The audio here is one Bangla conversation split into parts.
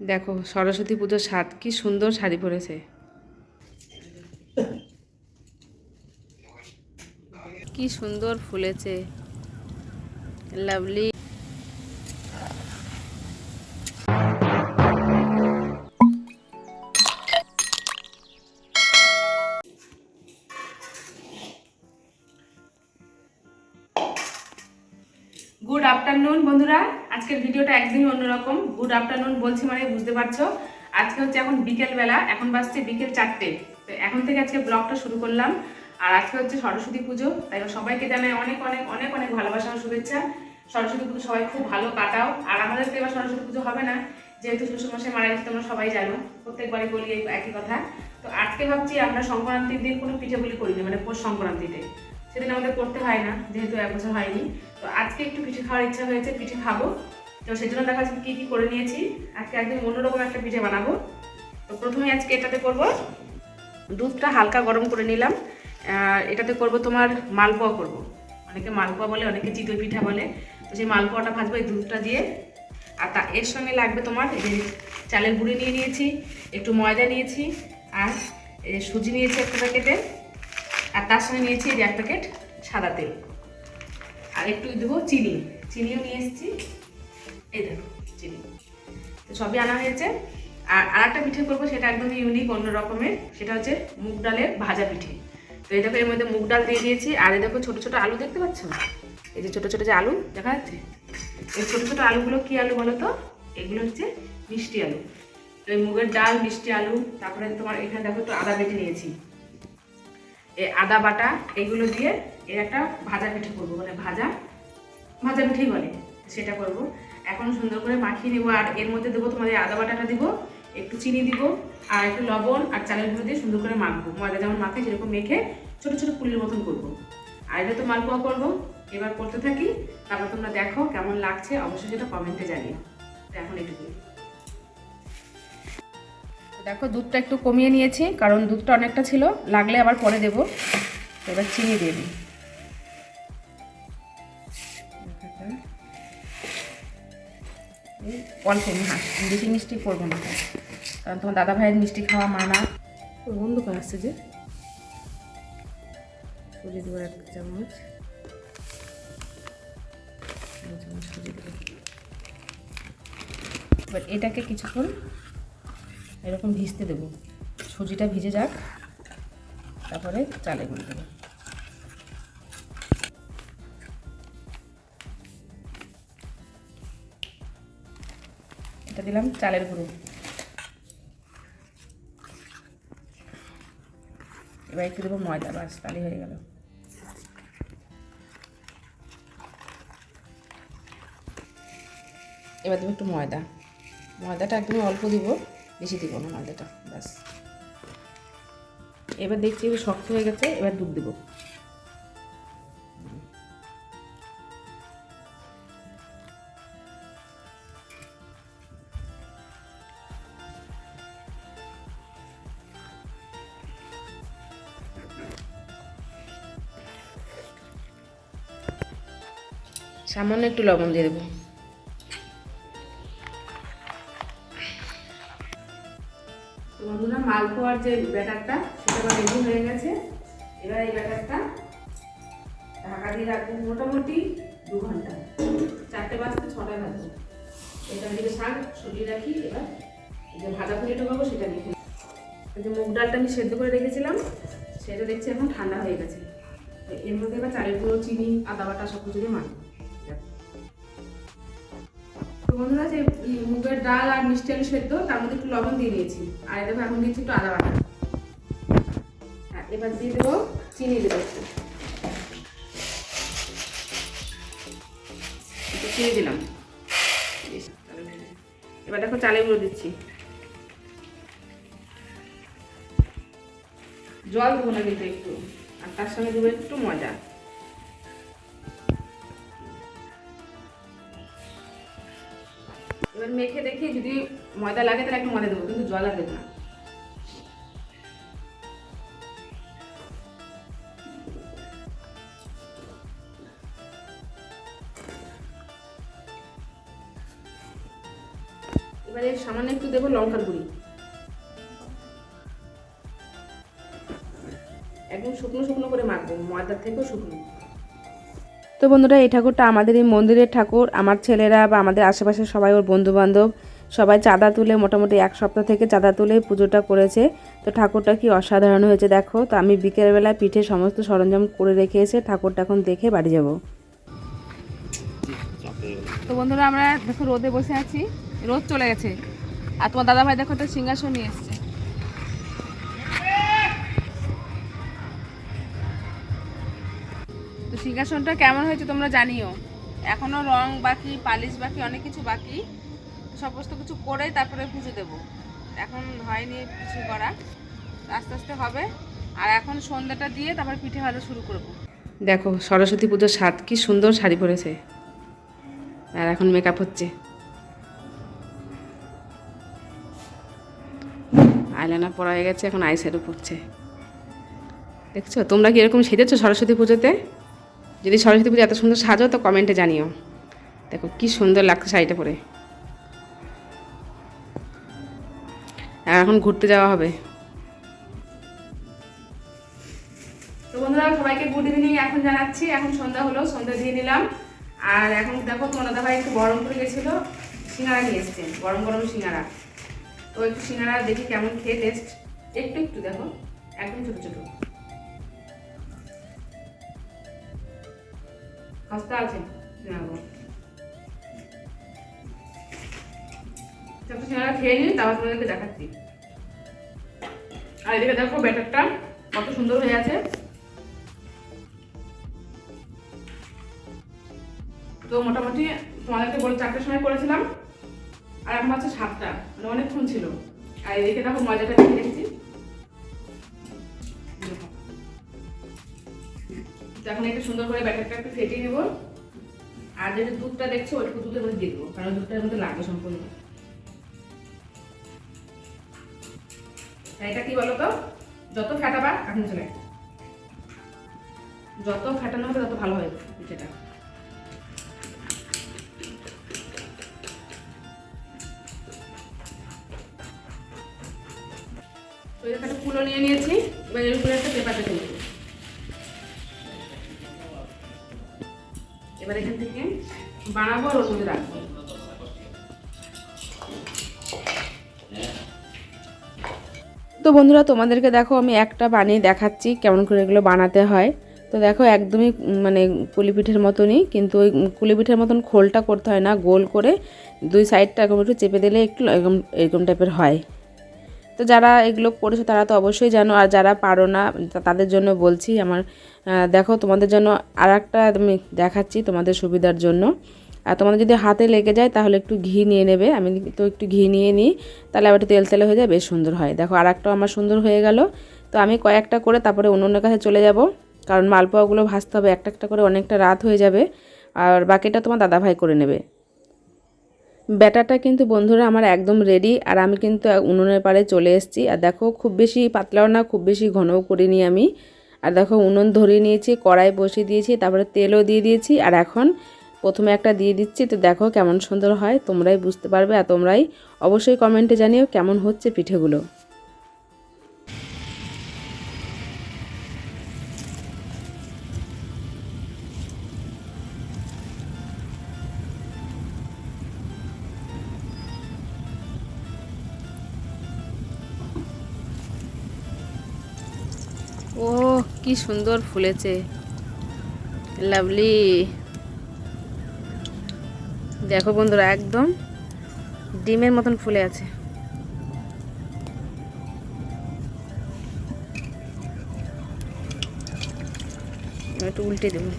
দেখো, সরস্বতী পুজোর সাত কি সুন্দর শাড়ি পরেছে। কি সুন্দর ফুলেছে। লাভলি গুড আফটারনুন বন্ধুরা। আজকের ভিডিওটা একদমই অন্যরকম। গুড আফটারনুন বলছি মানে বুঝতে পারছ? আজকে হচ্ছে এখন বিকেল বেলা, এখন বাজছে বিকেল চারটে। তো এখন থেকে আজকে ব্লগটা শুরু করলাম। আর আজকে হচ্ছে সরস্বতী পুজো, তাই সবাইকে জানাই অনেক অনেক অনেক অনেক ভালোবাসা ও শুভেচ্ছা। সরস্বতী পুজো সবাই খুব ভালো কাটাও। আর আমাদের তো এবার সরস্বতী পুজো হবে না, যেহেতু শ্বশুরমশাই মারা গেছে, তোমরা সবাই জানো। প্রত্যেকবারই বলি একই কথা। তো আজকে ভাবছি আমরা সংক্রান্তির দিন কোনো পিঠেগুলি করিনি মানে পৌষ সংক্রান্তিতে। সেদিন আমাদের করতে হয় না, যেহেতু এক বছর হয়নি। তো আজকে একটু পিঠে খাওয়ার ইচ্ছা হয়েছে, পিঠে খাব। তো সেই জন্য দেখা যাচ্ছে কী কী করে নিয়েছি। আজকে একদম অন্যরকম একটা পিঠে বানাবো। তো প্রথমে আজকে এটাতে করব, দুধটা হালকা গরম করে নিলাম। এটাতে করব তোমার মালপোয়া করব। অনেকে মালপোয়া বলে, অনেকে চিতই পিঠা বলে। তো সেই মালপোয়াটা ভাজবো এই দুধটা দিয়ে। আর তা এর সঙ্গে লাগবে তোমার চালের গুঁড়ি নিয়ে নিয়েছি, একটু ময়দা নিয়েছি, আর সুজি নিয়েছি একটা প্যাকেটে। আর তার সঙ্গে নিয়েছি এই এক প্যাকেট সাদা তেল। আর একটু দেবো চিনি। চিনিও নিয়ে এসেছি। এই চিনি। তো সবই আনা হয়েছে। আর আর একটা পিঠে করব, সেটা একদমই ইউনিক অন্য রকমের। সেটা হচ্ছে মুগ ডালের ভাজা পিঠে। তো এই দেখো, এর মধ্যে মুগ ডাল দিয়ে দিয়েছি। আর এই দেখো, ছোটো ছোটো আলু দেখতে পাচ্ছ? এই যে ছোটো ছোটো যে আলু, দেখা যাচ্ছে? এই ছোটো ছোটো আলুগুলো কী আলু বলো তো? এগুলো হচ্ছে মিষ্টি আলু। তো এই মুগের ডাল, মিষ্টি আলু, তারপরে তোমার এখানে দেখো একটু আদা বেটে নিয়েছি। এই আদা বাটা, এগুলো দিয়ে এর একটা ভাজা পিঠে করব মানে ভাজা ভাজা পিঠেই বলে, সেটা করব। এখন সুন্দর করে মাখিয়ে নেব, আর এর মধ্যে দেবো তোমাদের আদা বাটাটা দিব, একটু চিনি দিব, আর একটু লবণ আর চালের গুঁড়ো দিয়ে সুন্দর করে মাখবো। ময়দা যেমন মাখে, সেরকম মেখে ছোটো ছোটো পুলির মতন করব। আর এটা তো মালপোয়া করব। এবার করতে থাকি, তারপর তোমরা দেখো কেমন লাগছে, অবশ্যই সেটা কমেন্টে জানিও। এখন এটুকুই দেখো দুধটা একটু কমিয়ে নিয়েছি, কারণ দুধটা অনেকটা ছিল, লাগলে আবার পরে দেবো। এবার চিনি দিয়ে দিই। অল্প হ্যাঁ বেশি মিষ্টি করব না কারণ তোমার দাদা ভাইয়ের মিষ্টি খাওয়া মানা বন্ধ করে আসছে যে। দেবো এক চামচ। এবার এটাকে কিছুক্ষণ এরকম ভিজতে দেবো। সুজিটা ভিজে যাক, তারপরে চালে গুঁড়ো দেবো। দিলাম চালের গুঁড়ো। এবার একটু দেবো ময়দা, বাস তাহলে হয়ে গেল। এবার দেবো একটু ময়দা। ময়দাটা একদমই অল্প দিব, বেশি দিব না ময়দাটা ব্যাস এবার দেখছি শক্ত হয়ে গেছে, এবার দুধ দেবো। সামান্য একটু লবণ দিয়ে দেবো। বন্ধুরা মালপোয়ার যে ব্যাটারটা, সেটা আমার রেডি হয়ে গেছে। এবার এই ব্যাটারটা ঢাকা দিয়ে রাখব মোটামুটি দু ঘণ্টা। চারটে বাজতে ছটায় ভাজবো এটার দিকে শাক সরিয়ে রাখি, এবার যে ভাজা ফুলে ঢোকাবো সেটা এই যে মুগ ডালটা আমি সেদ্ধ করে রেখেছিলাম, সেটা দেখছি এখন ঠান্ডা হয়ে গেছে। এর মধ্যে এবার চালের গুঁড়ো, চিনি, আদা বাটা সব কিছু দিয়ে মাখবো। বন্ধুরা, যে মুগের ডাল আর মিষ্টি আলু সেদ্ধ, তার মধ্যে একটু লবণ দিয়ে দিয়েছি। আর দেখো এখন দিচ্ছি একটু আদা বাটা। হ্যাঁ এবার দিয়ে দেবো চিনি দেবো একটু। চিনি দিলাম। এবার দেখো চালের গুঁড়ো দিচ্ছি। জল দেবো না কিন্তু একটু। আর তার সঙ্গে দেবো একটু মজা। এবার মেখে দেখি যদি ময়দা লাগে তাহলে একটু ময়দা দেবো, কিন্তু জল আর দেবো না। এবারে সামান্য একটু দেবো লঙ্কার গুঁড়ি। একদম শুকনো শুকনো করে মাখবো, ময়দার থেকেও শুকনো। বন্ধুরা, এই ঠাকুরটা আমাদের এই মন্দিরের ঠাকুর। আমার ছেলেরা বা আমাদের আশেপাশে সবাই ওর বন্ধু বান্ধব সবাই চাঁদা তুলে মোটামুটি এক সপ্তাহ থেকে চাঁদা তুলে পুজোটা করেছে। তো ঠাকুরটা কি অসাধারণ হয়েছে দেখো। তো আমি বিকেলবেলা পিঠে সমস্ত সরঞ্জাম করে রেখে এসে ঠাকুরটা এখন দেখে বাড়ি যাব। তো বন্ধুরা, আমরা দেখো রোদে বসে আছি। রোদ চলে গেছে। আর তোমার দাদা ভাই দেখো একটা সিংহাসন নিয়ে এসছে। সিংহাসনটা কেমন হয়েছে তোমরা জানিও। এখনও রং বাকি, পালিশ বাকি, অনেক কিছু বাকি। সমস্ত কিছু করে তারপরে পুজো দেবো। এখন হয়নি কিছু করা আস্তে আস্তে হবে। আর এখন সন্ধ্যাটা দিয়ে তারপর পিঠে ভাজা শুরু করব। দেখো, সরস্বতী পুজোর সাত কি সুন্দর শাড়ি পরেছে। আর এখন মেকআপ হচ্ছে। আইলাইনার পরা হয়ে গেছে, এখন আইশ্যাডো পড়ছে দেখছ? তোমরা কি এরকম সেজেছো সরস্বতী পুজোতে? যদি সরস্বতী পুজো এত সুন্দর সাজো, তো কমেন্টে জানিও। দেখো, কি সুন্দর লাগছে শাড়িটা পরে। এখন ঘুরতে যাওয়া হবে। তো বন্ধুরা, সবাইকে গুড ইভিনিং এখন জানাচ্ছি। এখন সন্ধ্যা হলো, সন্ধ্যা দিয়ে নিলাম। আর এখন দেখো তোমার ভাই একটু গরম করে গেছিল। সিঙ্গারা নিয়ে এসছেন গরম গরম সিঙ্গারা। তো একটু সিঙ্গারা দেখি কেমন খেয়ে টেস্ট একটু একটু দেখো, একদম ছোটো ছোটো। খাস্তা আছে সিঙ্গারাগুলো একটু সিঙ্গারা খেয়ে নিই তারপর তোমাদেরকে দেখাচ্ছি আর এদিকে দেখো ব্যাটারটা কত সুন্দর হয়ে আছে তো মোটামুটি তোমাদেরকে বলে চারটার সময় করেছিলাম। আর এখন হচ্ছে সাতটা। মানে অনেকক্ষণ ছিল। আর এদিকে দেখো মজাটা দেখে রেখেছি এখন একটু সুন্দর করে ব্যাটারটা একটু ফেটিয়ে নেব। আর যেটা দুধটা দেখছ, ওইটুকু দুধের মধ্যে দিয়ে দেবো, কারণ দুধটার মধ্যে লাগবে সম্পূর্ণ। এটা কি বলতো? যত ফেটাবা, এখন চলে যত ফেটানো হবে, তত ভালো হবে পিঠেটা। তো এখানে ফুলও নিয়ে নিয়েছি, এবার এর একটা পেপার রেখে নেব এবার এখান থেকে বানাবো রাখব। তো বন্ধুরা, তোমাদেরকে দেখো, আমি একটা বানিয়ে দেখাচ্ছি কেমন করে এগুলো বানাতে হয়। তো দেখো, একদমই মানে কুলি পিঠের মতনই, কিন্তু ওই কুলি পিঠের মতন খোলটা করতে হয় না, গোল করে। দুই সাইডটা এরকম একটু চেপে দিলে একটু এরকম এরকম টাইপের হয়। তো যারা এগুলো করেছ তারা তো অবশ্যই জানো, আর যারা পারো না তাদের জন্য বলছি আমার দেখো তোমাদের জন্য আর একটা আমি দেখাচ্ছি তোমাদের সুবিধার জন্য। আর তোমাদের যদি হাতে লেগে যায় তাহলে একটু ঘি নিয়ে নেবে, আমি তো একটু ঘি নিয়ে নিই, তাহলে আবার একটু তেল তেলে হয়ে যায়, বেশ সুন্দর হয়। দেখো আর একটাও আমার সুন্দর হয়ে গেল। তো আমি কয়েকটা করে তারপরে অন্য অন্য কাছে চলে যাব, কারণ মালপোয়াগুলো ভাজতে হবে, একটা একটা করে অনেকটা রাত হয়ে যাবে, আর বাকিটা তোমার দাদাভাই করে নেবে। ব্যাটারটা কিন্তু বন্ধুরা আমার একদম রেডি আর আমি কিন্তু উনুনের পাড়ে চলে এসেছি। আর দেখো, খুব বেশি পাতলাও না, খুব বেশি ঘনও করিনি আমি। আর দেখো, উনুন ধরিয়ে নিয়েছি, কড়াই বসিয়ে দিয়েছি, তারপরে তেলও দিয়ে দিয়েছি, আর এখন প্রথমে একটা দিয়ে দিচ্ছি। তো দেখো, কেমন সুন্দর হয়, তোমরাই বুঝতে পারবে, আর তোমরাই অবশ্যই কমেন্টে জানিও কেমন হচ্ছে পিঠেগুলো। কি সুন্দর ফুলেছে। লাভলি দেখো বন্ধুরা একদম ডিমের মতন ফুলে আছে। একটু উল্টে দেবো।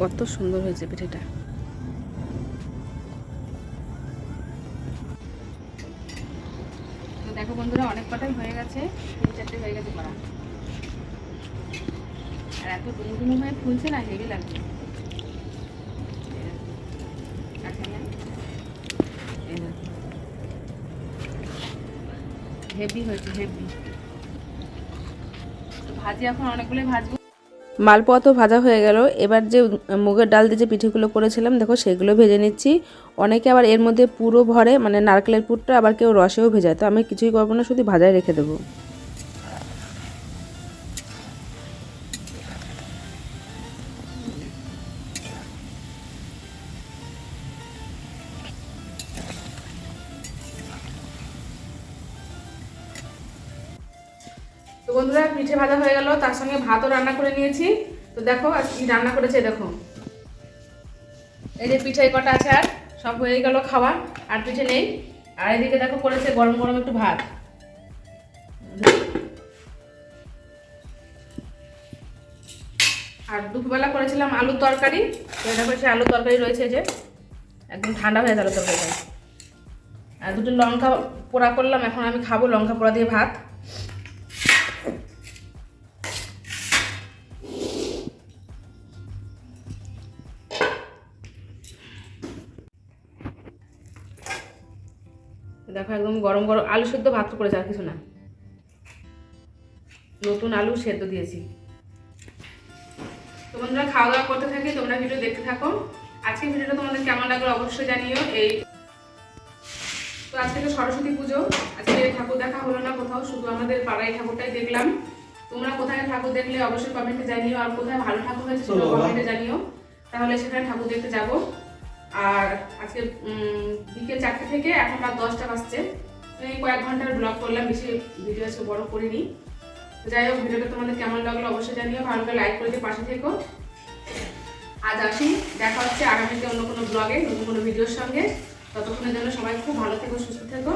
কত সুন্দর হয়েছে পিঠেটা। দেখো বন্ধুরা, অনেক কটাই হয়ে গেছে, তিন চারটে হয়ে গেছে করা। আর এত ডুমডুমি হয়ে ফুলছে না, হেভি লাগছে। হেভি হয়েছে, হেভি। ভাজি এখন অনেকগুলোই ভাজবো। মালপোয়া তো ভাজা হয়ে গেল। এবার যে মুগের ডাল দিয়ে যে পিঠেগুলো করেছিলাম, দেখো সেগুলো ভেজে নিচ্ছি। অনেকে আবার এর মধ্যে পুরো ভরে মানে নারকেলের পুরটা আবার কেউ রসেও ভেজায়। তো আমি কিছুই করব না, শুধু ভাজায় রেখে দেবো। তো বন্ধুরা পিঠে ভাজা হয়ে গেল। তার সঙ্গে ভাতও রান্না করে নিয়েছি। তো দেখো, আর কি রান্না করেছে দেখো। এই যে পিঠে কটা আছে আর, সব হয়ে গেল খাওয়া, আর পিঠে নেই। আর এদিকে দেখো করেছে গরম গরম একটু ভাত। আর দুপুরবেলা করেছিলাম আলুর তরকারি। তো এটা করেছে আলুর তরকারি রয়েছে যে, একদম ঠান্ডা হয়ে গেল তরকারিটা। আর দুটো লঙ্কা পোড়া করলাম, এখন আমি খাব লঙ্কা পোড়া দিয়ে ভাত। দেখো একদম গরম গরম আলু সেদ্ধ ভাত করেছে আর কিছু না। নতুন আলু সেদ্ধ দিয়েছি। তো বন্ধুরা খাওয়া দাওয়া করতে থাকি তোমরা ভিডিও দেখতে থাকো। আজকে ভিডিওটা তোমাদের কেমন লাগল অবশ্যই জানিও। এই তো আজকে তো সরস্বতী পুজো আজকে ঠাকুর দেখা হলো না কোথাও শুধু আমাদের পাড়ায় ঠাকুরটাই দেখলাম। তোমরা কোথায় ঠাকুর দেখলে অবশ্যই কমেন্টে জানিও আর কোথায় ভালো ঠাকুর হয়েছে সেটাও কমেন্টে জানিও। তাহলে সেখানে ঠাকুর দেখতে যাব। আর আজকে বিকেল চারটে থেকে এখন রাত দশটা বাজছে। এই কয়েক ঘণ্টার ব্লগ করলাম, বেশি ভিডিও আছে, বড় করিনি। যাই হোক, ভিডিওটা তোমাদের কেমন লাগল অবশ্যই জানিও, ভালো করে লাইক করে দিয়ে পাশে থেকো। আজ আসি, দেখা হচ্ছে আগামীতে অন্য কোনো ব্লগে নতুন কোনো ভিডিওর সঙ্গে। ততক্ষণের জন্য সবাই খুব ভালো থেকো, সুস্থ থেকো।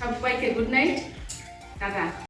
সবাইকে গুড নাইট টাটা।